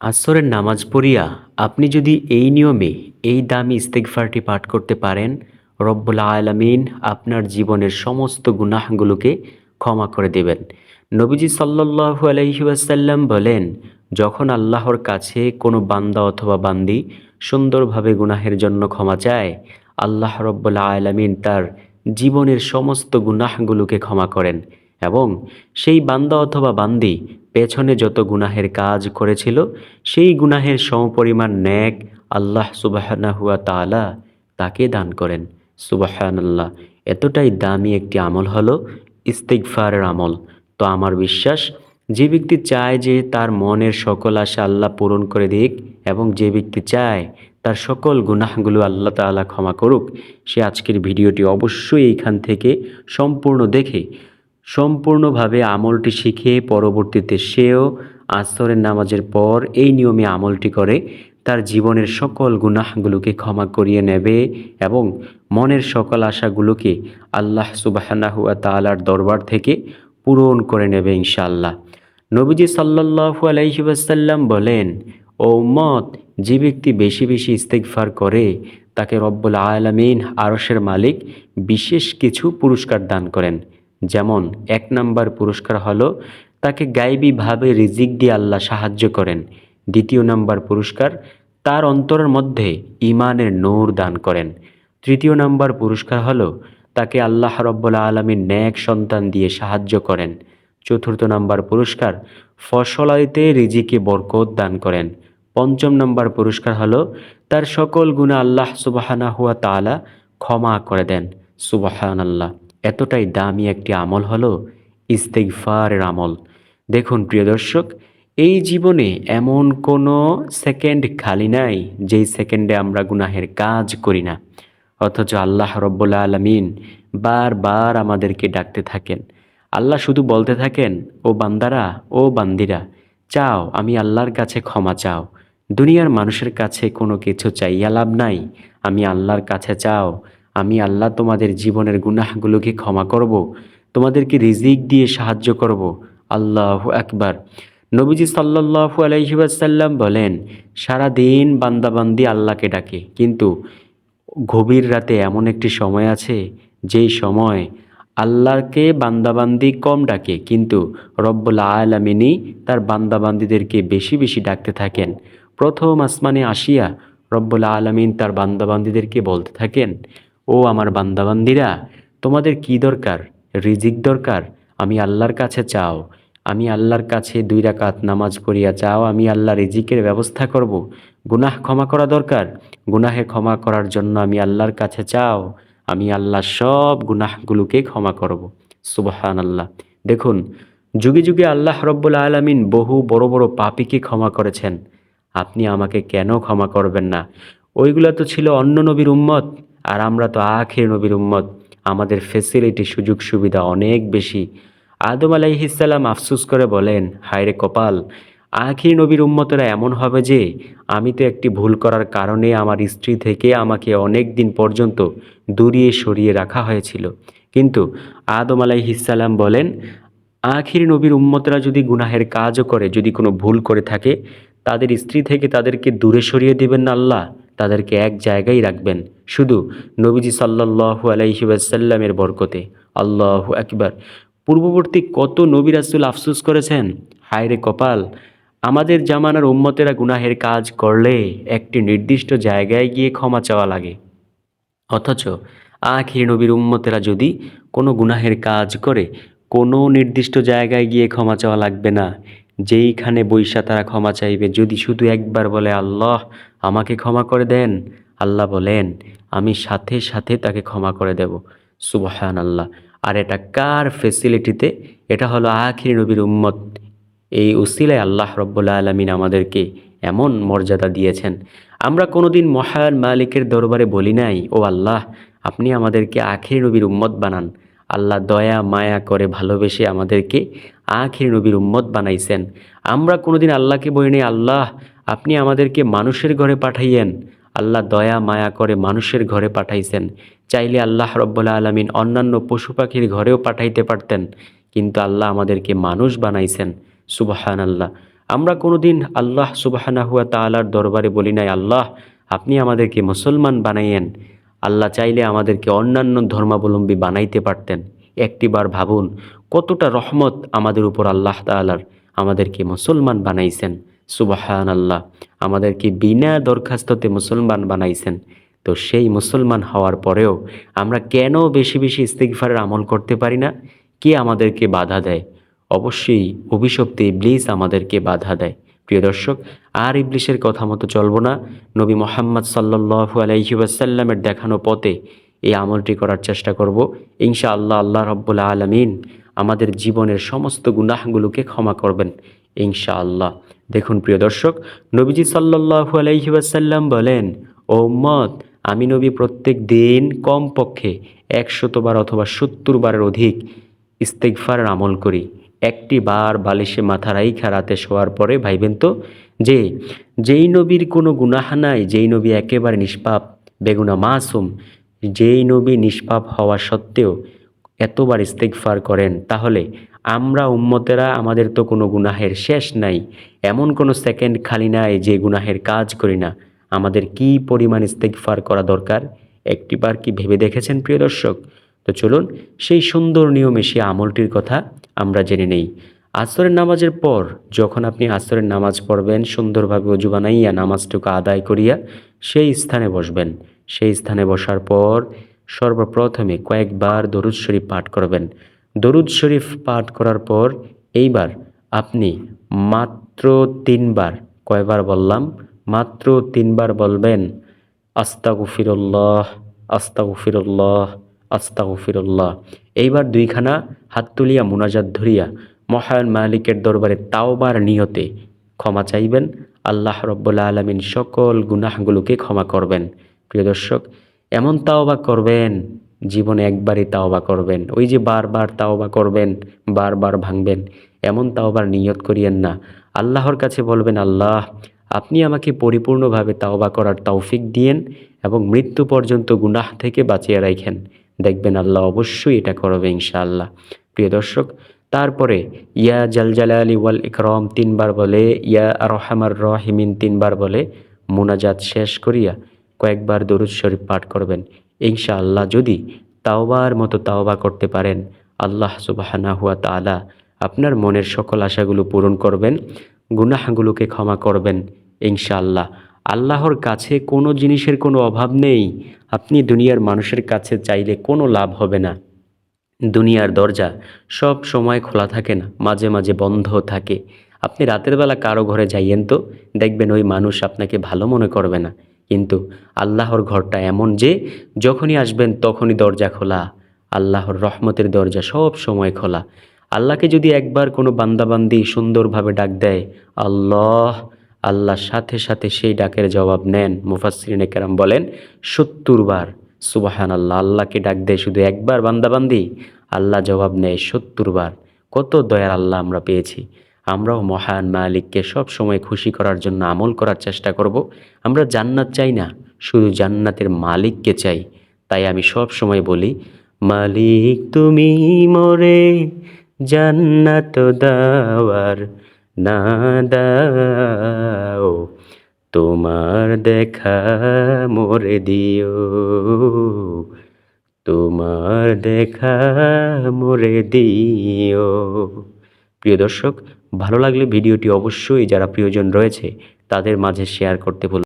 আসরের নামাজ পড়িয়া আপনি যদি এই নিয়মে এই দামি ইস্তেগফারটি পাঠ করতে পারেন, রব্বুল আলামিন আপনার জীবনের সমস্ত গুনাহগুলোকে ক্ষমা করে দেবেন। নবীজি সাল্লাল্লাহু আলাইহি ওয়াসাল্লাম বলেন, যখন আল্লাহর কাছে কোনো বান্দা অথবা বান্দি সুন্দরভাবে গুনাহের জন্য ক্ষমা চায়, আল্লাহ রব্বুল আলামিন তার জীবনের সমস্ত গুনাহগুলোকে ক্ষমা করেন। এবং সেই বান্দা অথবা বান্দি পেছনে যত গুনাহের কাজ করেছিল, সেই গুনাহের সমপরিমাণ ন্যাক আল্লাহ সুবাহানাহুয়া তালা তাকে দান করেন। সুবাহানাল্লাহ, এতটাই দামি একটি আমল হলো ইস্তিগফারের আমল। তো আমার বিশ্বাস, যে ব্যক্তি চায় যে তার মনের সকল আশা আল্লাহ পূরণ করে দিক এবং যে ব্যক্তি চায় তার সকল গুনাহগুলো আল্লাহ তাআলা ক্ষমা করুক, সে আজকের ভিডিওটি অবশ্যই এইখান থেকে সম্পূর্ণ দেখে সম্পূর্ণভাবে আমলটি শিখে পরবর্তীতে সেও আসরের নামাজের পর এই নিয়মে আমলটি করে, তার জীবনের সকল গুনাহগুলোকে ক্ষমা করিয়ে নেবে এবং মনের সকল আশাগুলোকে আল্লাহ সুবাহানাহুয়া তালার দরবার থেকে পূরণ করে নেবে ইনশাল্লাহ নবীজি সাল্লাল্লাহু আলাইহিবাসাল্লাম বলেন, ও মত যে ব্যক্তি বেশি বেশি ইস্তেগফার করে, তাকে রব্বুল আলামিন আরশের মালিক বিশেষ কিছু পুরস্কার দান করেন। যেমন, এক নাম্বার পুরস্কার হলো, তাকে গাইবীভাবে রিজিক দিয়ে আল্লাহ সাহায্য করেন। দ্বিতীয় নাম্বার পুরস্কার, তার অন্তরের মধ্যে ইমানের নূর দান করেন। তৃতীয় নাম্বার পুরস্কার হলো, তাকে আল্লাহ রব্বুল্লা আলমীর ন্যাক সন্তান দিয়ে সাহায্য করেন। চতুর্থ নাম্বার পুরস্কার ফসলাইতে রিজিকে বরকত দান করেন। পঞ্চম নাম্বার পুরস্কার হলো, তার সকল গুণা আল্লাহ সুবাহানা হুয়া তালা ক্ষমা করে দেন। সুবাহান আল্লাহ এতটাই দামি একটি আমল হলো ইস্তেগফারের আমল। দেখুন প্রিয় দর্শক, এই জীবনে এমন কোনো সেকেন্ড খালি নাই যেই সেকেন্ডে আমরা গুনাহের কাজ করি না। অথচ আল্লাহ রব্বুল্লা আলমিন বারবার আমাদেরকে ডাকতে থাকেন। আল্লাহ শুধু বলতে থাকেন, ও বান্দারা, ও বান্দিরা, চাও, আমি আল্লাহর কাছে ক্ষমা চাও। দুনিয়ার মানুষের কাছে কোনো কিছু চাইয়া লাভ নাই। আমি আল্লাহর কাছে চাও আমি আল্লাহ তোমাদের জীবনের গুনাহগুলোকে ক্ষমা করব। তোমাদেরকে রিজিক দিয়ে সাহায্য করব। আল্লাহ একবার নবীজি সাল্লাহু আলহিবাসাল্লাম বলেন সারা দিন বান্দাবান্দি আল্লাহকে ডাকে, কিন্তু গভীর রাতে এমন একটি সময় আছে যেই সময় আল্লাহকে বান্দাবান্দি কম ডাকে, কিন্তু রব্বুল আলমিনী তার বান্দাবান্দিদেরকে বেশি বেশি ডাকতে থাকেন প্রথম আসমানে আসিয়া রব্বুল আলমিন তার বান্দাবান্দিদেরকে বলতে থাকেন ও আমার বান্দাবান্দিরা, তোমাদের কি দরকার? রিজিক দরকার? আমি আল্লাহর কাছে চাও। আমি আল্লাহর কাছে দুই রাকাত নামাজ পড়িয়া চাও। আমি আল্লাহ রিজিকের ব্যবস্থা করব। গুনাহ ক্ষমা করা দরকার। গুনাহে ক্ষমা করার জন্য আমি আল্লাহর কাছে চাও। আমি আল্লাহ সব গুনাহগুলোকে ক্ষমা করব। সুবাহান আল্লাহ দেখুন, যুগে যুগে আল্লাহ রব্বুল আলমিন বহু বড় বড় পাপিকে ক্ষমা করেছেন। আপনি আমাকে কেন ক্ষমা করবেন না? ওইগুলো তো ছিল অন্য নবীর উম্মত। আর আমরা তো আখের নবীর উম্মত। আমাদের ফেসিলিটি সুযোগ, সুবিধা অনেক বেশি। আদম আলাইহিসাল্লাম আফসুস করে বলেন, হায়রে কপাল, আখির নবীর উম্মতরা এমন হবে যে, আমি তো একটি ভুল করার কারণে আমার স্ত্রী থেকে আমাকে অনেক দিন পর্যন্ত দূরিয়ে সরিয়ে রাখা হয়েছিল। কিন্তু আদম আলাইহিসাল্লাম বলেন, আখির নবীর উম্মতরা যদি গুনাহের কাজও করে, যদি কোনো ভুল করে থাকে, তাদের স্ত্রী থেকে তাদেরকে দূরে সরিয়ে দেবেন না আল্লাহ। তাদেরকে এক জায়গায় রাখবেন। শুধু নবীজি সাল্লাহু আলাইসাল্লামের বরকতে। আল্লাহ একবার পূর্ববর্তী কত নবী রাসুল আফসুস করেছেন? হায়রে কপাল, আমাদের জামানার উম্মতেরা গুনাহের কাজ করলে একটি নির্দিষ্ট জায়গায় গিয়ে ক্ষমা চাওয়া লাগে। অথচ আখির নবীর উম্মতেরা যদি কোনো গুনাহের কাজ করে, কোনো নির্দিষ্ট জায়গায় গিয়ে ক্ষমা চাওয়া লাগবে না। যেইখানে বৈশা তারা ক্ষমা চাইবে, যদি শুধু একবার বলে, আল্লাহ, আমাকে ক্ষমা করে দেন, আল্লাহ বলেন, আমি সাথে সাথে তাকে ক্ষমা করে দেব। সুবহান আল্লাহ আর এটা কার ফেসিলিটিতে এটা হলো আখির নবীর উম্মত। এই উসিলায় আল্লাহ রব্বুল্লা আলমিন আমাদেরকে এমন মর্যাদা দিয়েছেন। আমরা কোনোদিন মহান মালিকের দরবারে বলি নাই, ও আল্লাহ, আপনি আমাদেরকে আখির নবীর উম্মত বানান। আল্লাহ দয়া, মায়া করে ভালোবেসে আমাদেরকে আখির নবীর উম্মত বানাইছেন। আমরা কোনোদিন আল্লাহকে বলি নেই, আল্লাহ, আপনি আমাদেরকে মানুষের ঘরে পাঠাইয়েন। আল্লাহ দয়া, মায়া করে মানুষের ঘরে পাঠাইছেন। চাইলে আল্লাহ রব্বুল্লা আলমিন অন্যান্য পশু পাখির ঘরেও পাঠাইতে পারতেন, কিন্তু আল্লাহ আমাদেরকে মানুষ বানাইছেন। সুবাহান আল্লাহ আমরা কোনোদিন আল্লাহ সুবাহানাহুয়া তালার দরবারে বলি নাই, আল্লাহ, আপনি আমাদেরকে মুসলমান বানাইয়েন। আল্লাহ চাইলে আমাদেরকে অন্যান্য ধর্মাবলম্বী বানাইতে পারতেন। একটিবার ভাবুন, কতটা রহমত আমাদের উপর আল্লাহ তালার আমাদেরকে মুসলমান বানাইছেন। সুবাহান আল্লাহ আমাদেরকে বিনা দরখাস্ততে মুসলমান বানাইছেন। তো সেই মুসলমান হওয়ার পরেও আমরা কেন বেশি বেশি ইস্তেগফারের আমল করতে পারি না? কে আমাদেরকে বাধা দেয়? অবশ্যই অভিশপ্তে ইবলিস আমাদেরকে বাধা দেয়। প্রিয় দর্শক, আর ইবলিশের কথা মতো চলবো না। নবী মোহাম্মদ সাল্লাহু আলাইহি ওয়াসাল্লামের দেখানো পথে এই আমলটি করার চেষ্টা করব। ইনশা আল্লাহ আল্লাহ রব্বুল আলমিন আমাদের জীবনের সমস্ত গুনাহগুলোকে ক্ষমা করবেন ইনশা আল্লাহ দেখুন প্রিয় দর্শক, নবীজি সাল্লাহু আলাইহি ওয়াসাল্লাম বলেন, ও মত আমি নবী প্রত্যেক দিন কমপক্ষে একশতবার অথবা সত্তর বারের অধিক ইস্তেকফার আমল করি। একটি বার বালিশে মাথা রাইখা রাতে শোয়ার পরে ভাইবেন তো, যে যেই নবীর কোনো গুনাহা নাই, যেই নবী একেবারে নিষ্পাপ, বেগুনা মাসুম, যেই নবী নিষ্পাপ হওয়া সত্ত্বেও এতবার ইস্তেকফার করেন, তাহলে আমরা উম্মতেরা আমাদের তো কোনো গুনাহের শেষ নাই, এমন কোনো সেকেন্ড খালি নাই যে গুনাহের কাজ করি না। আমাদের কি পরিমাণ ইস্তেকফার করা দরকার? একটিবার কি ভেবে দেখেছেন প্রিয় দর্শক? তো চলুন সেই সুন্দর নিয়মে সেই আমলটির কথা আমরা জেনে নেই। আসরের নামাজের পর যখন আপনি আসরের নামাজ পড়বেন, সুন্দরভাবে অজু বানাইয়া নামাজটুকু আদায় করিয়া সেই স্থানে বসবেন। সেই স্থানে বসার পর সর্বপ্রথমে কয়েকবার দরুদ শরীফ পাঠ করবেন। দরুদ শরীফ পাঠ করার পর এইবার আপনি মাত্র তিনবার, কয়বার বললাম? মাত্র তিনবার বলবেন, আস্তাগফিরুল্লাহ আস্তাগফিরুল্লাহ। আস্তাগফিরুল্লাহ এইবার দুইখানা হাত তুলিয়া মোনাজাত ধরিয়া মহান মালিকের দরবারে তাওবার নিয়তে ক্ষমা চাইবেন। আল্লাহ রব্বুল্লা আলমিন সকল গুনাহগুলোকে ক্ষমা করবেন। প্রিয় দর্শক, এমন তাওবা করবেন, জীবনে একবারই তাওবা করবেন। ওই যে বারবার তাওবা করবেন, বারবার ভাঙবেন, এমন তাওবার নিয়ত করিয়েন না। আল্লাহর কাছে বলবেন, আল্লাহ, আপনি আমাকে পরিপূর্ণভাবে তাওবা করার তৌফিক দিয়েন এবং মৃত্যু পর্যন্ত গুনাহ থেকে বাঁচিয়ে রাখেন। দেখবেন আল্লাহ অবশ্যই এটা করবে ইনশাআল্লাহ। প্রিয় দর্শক, তারপরে, ইয়া জালজালালি ওয়াল ইকরম তিনবার বলে, ইয়া রহমার রহিমিন তিনবার বলে, মোনাজাত শেষ করিয়া কয়েকবার দরুদ শরীফ পাঠ করবেন। ইনশাআল্লাহ যদি তাওবার মতো তাওবা করতে পারেন, আল্লাহ সুবাহানা হুয়া তালা আপনার মনের সকল আশাগুলো পূরণ করবেন, গুনাহগুলোকে ক্ষমা করবেন ইনশাআল্লাহ। আল্লাহর কাছে কোনো জিনিসের কোনো অভাব নেই। আপনি দুনিয়ার মানুষের কাছে চাইলে কোনো লাভ হবে না। দুনিয়ার দরজা সব সময় খোলা থাকে না, মাঝে মাঝে বন্ধ থাকে। আপনি রাতের বেলা কারও ঘরে যাইয়েন তো, দেখবেন ওই মানুষ আপনাকে ভালো মনে করবে না। কিন্তু আল্লাহর ঘরটা এমন যে, যখনই আসবেন তখনই দরজা খোলা। আল্লাহর রহমতের দরজা সব সময় খোলা। আল্লাহকে যদি একবার কোনো বান্দাবান্দি সুন্দরভাবে ডাক দেয়, আল্লাহ আল্লাহ সাথে সাথে সেই ডাকের জবাব নেন। মুফাসরিনে কেরাম বলেন, সত্তর বার সুবাহান আল্লাহ আল্লাহকে ডাক দেয় শুধু একবার বান্দাবান্দি? আল্লাহ জবাব নেয়, সত্তর বার। কত দয়ার আল্লাহ আমরা পেয়েছি। আমরাও মহান মালিককে সব সময় খুশি করার জন্য আমল করার চেষ্টা করব। আমরা জান্নাত চাই না, শুধু জান্নাতের মালিককে চাই। তাই আমি সব সময় বলি, মালিক তুমি মোরে, জান্নাত দাওয়ার না দাও, তোমার দেখা মোরে দিও। তোমার দেখা মোরে দিও। প্রিয় দর্শক, ভালো লাগলে ভিডিওটি অবশ্যই যারা প্রিয়জন রয়েছে, তাদের মাঝে শেয়ার করতে ভুল